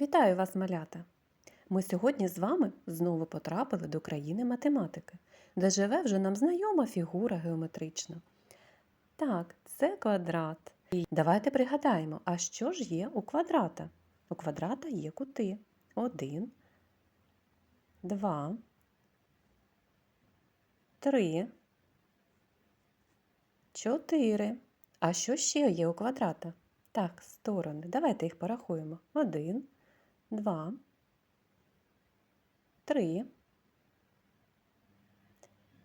Вітаю вас, малята! Ми сьогодні з вами знову потрапили до країни математики, де живе вже нам знайома фігура геометрична. Так, це квадрат. І давайте пригадаємо, а що ж є у квадрата? У квадрата є кути. Один, два, три, чотири. А що ще є у квадрата? Так, сторони. Давайте їх порахуємо. Один, два, три,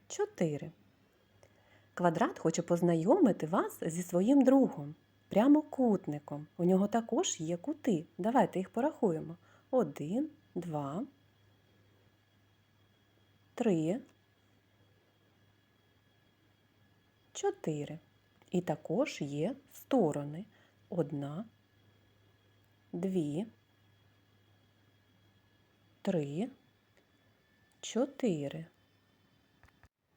чотири. Квадрат хоче познайомити вас зі своїм другом, прямокутником. У нього також є кути. Давайте їх порахуємо. Один, два, три, чотири. І також є сторони. Одна, дві, три, чотири.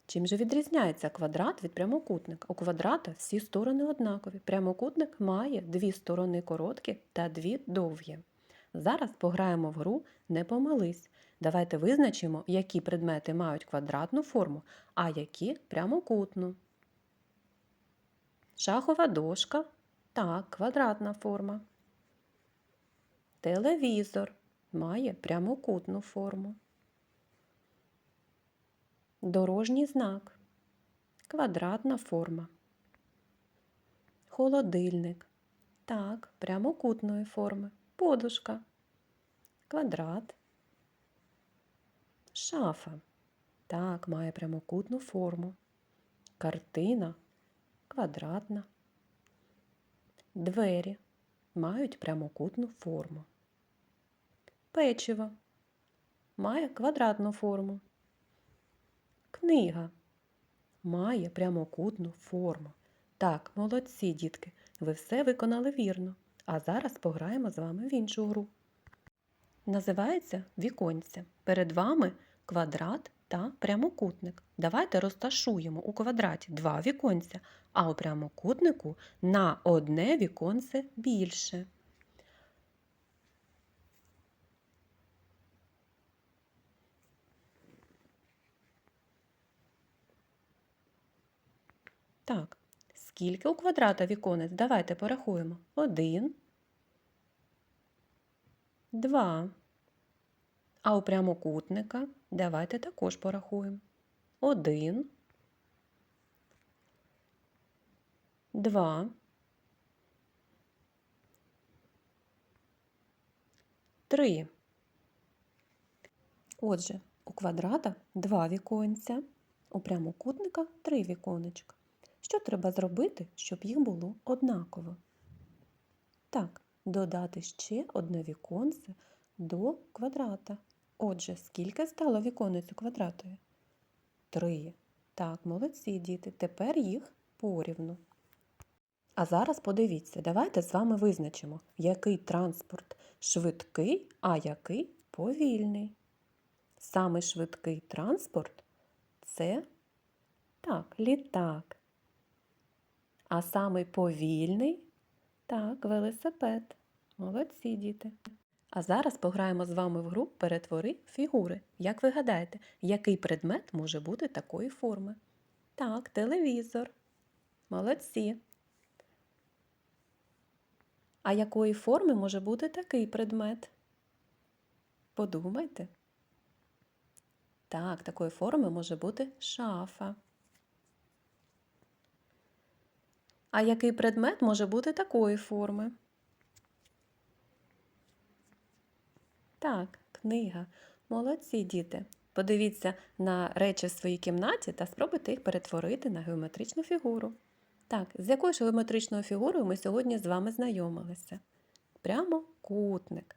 Чим же відрізняється квадрат від прямокутника? У квадрата всі сторони однакові. Прямокутник має дві сторони короткі та дві довгі. Зараз пограємо в гру Не помились. Давайте визначимо, які предмети мають квадратну форму, а які прямокутну. Шахова дошка. Так, квадратна форма. Телевізор має прямокутну форму. Дорожній знак. Квадратна форма. Холодильник. Так, прямокутної форми. Подушка. Квадрат. Шафа. Так, має прямокутну форму. Картина. Квадратна. Двері мають прямокутну форму. Печиво має квадратну форму. Книга має прямокутну форму. Так, молодці, дітки, ви все виконали вірно. А зараз пограємо з вами в іншу гру. Називається віконця. Перед вами квадрат та прямокутник. Давайте розташуємо у квадраті два віконця, а у прямокутнику на одне віконце більше. Так, скільки у квадрата віконець? Давайте порахуємо. Один, два. А у прямокутника давайте також порахуємо. Один, два, три. Отже, у квадрата два віконця, у прямокутника три віконечка. Що треба зробити, щоб їх було однаково? Так, додати ще одне віконце до квадрата. Отже, скільки стало віконець у квадратові? Три. Так, молодці діти. Тепер їх порівну. А зараз подивіться, давайте з вами визначимо, який транспорт швидкий, а який повільний. Саме швидкий транспорт це так, літак. А самий повільний так, велосипед. Молодці діти. А зараз пограємо з вами в гру Перетвори фігури. Як ви гадаєте, який предмет може бути такої форми? Так, телевізор. Молодці. А якої форми може бути такий предмет? Подумайте. Так, такої форми може бути шафа. А який предмет може бути такої форми? Так, книга. Молодці діти. Подивіться на речі в своїй кімнаті та спробуйте їх перетворити на геометричну фігуру. Так, з якою ж геометричною фігурою ми сьогодні з вами знайомилися? Прямокутник.